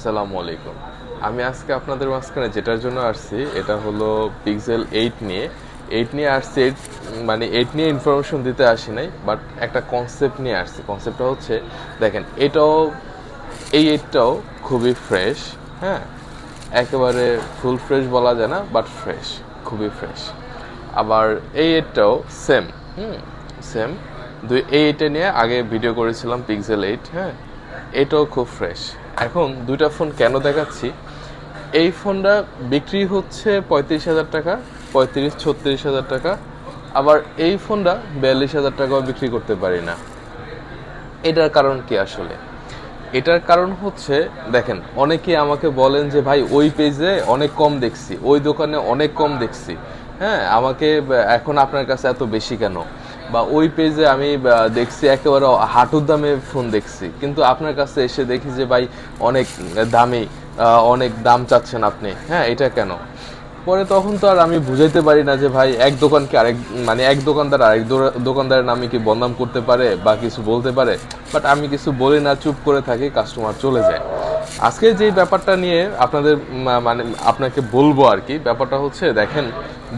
আসসালামু আলাইকুম। আমি আজকে আপনাদের মাঝখানে যেটার জন্য আসছি, এটা হলো পিক্সেল এইট নিয়ে। এইট নিয়ে আসছি এইট মানে এইট নিয়ে ইনফরমেশন দিতে আসি নাই বাট একটা কনসেপ্ট নিয়ে আসছি। কনসেপ্টটা হচ্ছে, দেখেন, এটাও, এই এইটটাও খুবই ফ্রেশ হ্যাঁ? একেবারে ফুল ফ্রেশ বলা যায় না বাট ফ্রেশ খুবই ফ্রেশ আবার এই এইটটাও সেম হুম? সেম দুই, এই এইটে নিয়ে আগে ভিডিও করেছিলাম পিক্সেল এইট হ্যাঁ? এটাও খুব ফ্রেশ এখন দুইটা ফোন কেন দেখাচ্ছি? এই ফোনটা বিক্রি হচ্ছে পঁয়ত্রিশ হাজার টাকা, পঁয়ত্রিশ, ছত্রিশ হাজার টাকা। আবার এই ফোনটা বিয়াল্লিশ হাজার টাকাও বিক্রি করতে পারি না। এটার কারণ কি আসলে? এটার কারণ হচ্ছে, দেখেন, অনেকে আমাকে বলেন যে, ভাই, ওই পেজে অনেক কম দেখছি, ওই দোকানে অনেক কম দেখছি। হ্যাঁ আমাকে, এখন আপনার কাছে এত বেশি কেন? বা ওই পেজে আমি দেখছি, একেবারে হাঁটুর দামে ফোন দেখছি। কিন্তু আপনার কাছে এসে দেখি যে, ভাই, অনেক দামি অনেক দাম চাচ্ছেন আপনি। হ্যাঁ এটা কেন? পরে তখন তো আর আমি বুঝাইতে পারি না যে, ভাই, এক দোকানকে আরেক মানে এক দোকানদার আরেক দোকানদারের নামে কি বদনাম করতে পারে বা কিছু বলতে পারে? বাট আমি কিছু বলি না, চুপ করে থাকি কাস্টমার চলে যায়। আজকে যে ব্যাপারটা নিয়ে আপনাদের মানে আপনাকে বলব আর কি, ব্যাপারটা হচ্ছে, দেখেন,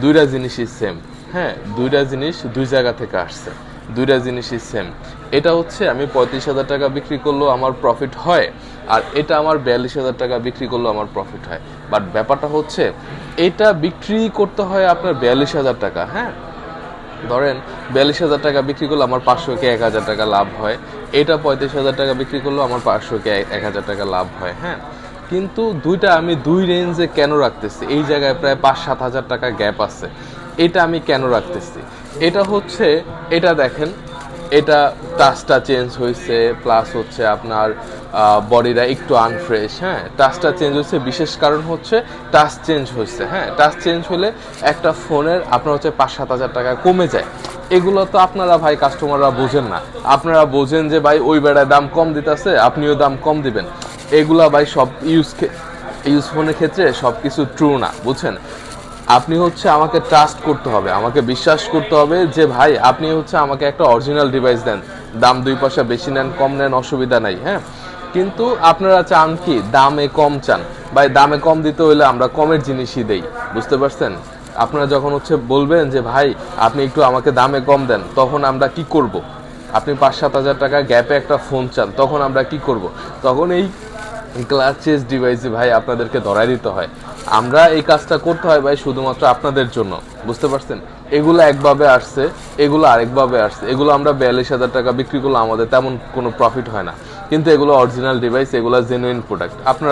দুইটা জিনিসই সেম হ্যাঁ দুইটা জিনিস দুই জায়গা থেকে আসছে। দুইটা জিনিসই সেম এটা হচ্ছে আমি পঁয়ত্রিশ হাজার টাকা বিক্রি করলেও আমার প্রফিট হয়, আর এটা আমার বিয়াল্লিশ হাজার টাকা বিক্রি করলেও আমার প্রফিট হয়। বাট ব্যাপারটা হচ্ছে, এটা বিক্রি করতে হয় আপনার বিয়াল্লিশ হাজার টাকা হ্যাঁ? ধরেন, বিয়াল্লিশ হাজার টাকা বিক্রি করলে আমার পাঁচশো কে এক হাজার টাকা লাভ হয়। এটা পঁয়ত্রিশ হাজার টাকা বিক্রি করলেও আমার পাঁচশো কে এক হাজার টাকা লাভ হয় হ্যাঁ? কিন্তু দুইটা আমি দুই রেঞ্জে কেন রাখতেছি? এই জায়গায় প্রায় পাঁচ সাত হাজার টাকা গ্যাপ আছে। এটা আমি কেন রাখতেছি? এটা হচ্ছে, এটা দেখেন, এটা টাচটা চেঞ্জ হয়েছে প্লাস হচ্ছে আপনার বডিটা একটু আনফ্রেশ হ্যাঁ? টাচটা চেঞ্জ হয়েছে, বিশেষ কারণ হচ্ছে টাচ চেঞ্জ হয়েছে হ্যাঁ? টাচ চেঞ্জ হলে একটা ফোনের আপনার হচ্ছে পাঁচ সাত হাজার টাকা কমে যায়। এগুলো তো আপনারা ভাই কাস্টমাররা বোঝেন না। আপনারা বোঝেন যে ভাই ওই বেড়ায় দাম কম দিতেছে, আপনিও দাম কম দিবেন। এগুলা ভাই সব ইউজ ইউজ ফোনের ক্ষেত্রে সব কিছু ট্রু না, বুঝছেন? আপনি হচ্ছে আমাকে ট্রাস্ট করতে হবে, আমাকে বিশ্বাস করতে হবে যে ভাই, আপনি হচ্ছে আমাকে একটা অরিজিনাল ডিভাইস দেন। দাম দুই পয়সা বেশি নেন, কম নেন, অসুবিধা নাই হ্যাঁ? কিন্তু আপনারা চান কি, দামে কম চান। ভাই, দামে কম দিতে হইলে আমরা কমের জিনিসই দেই, বুঝতে পারছেন? আপনারা যখন হচ্ছে বলবেন যে, ভাই, আপনি একটু আমাকে দামে কম দেন, তখন আমরা কি করব? আপনি পাঁচ সাত হাজার টাকা গ্যাপে একটা ফোন চান, তখন আমরা কি করব? তখন এই ক্লাচেস ডিভাইসে ভাই আপনাদেরকে ধরাই দিতে হয়। আমরা এই কাজটা করতে হয় ভাই শুধুমাত্র আপনাদের জন্য। বুঝতে পারছেন? এগুলো একভাবে আসছে, এগুলো আরেকভাবে আসছে। এগুলো আমরা বিয়াল্লিশ হাজার টাকা বিক্রি করলে আমাদের তেমন কোনো প্রফিট হয় না। কিন্তু এগুলো অরিজিনাল ডিভাইস এগুলো জেনুইন প্রোডাক্ট আপনারা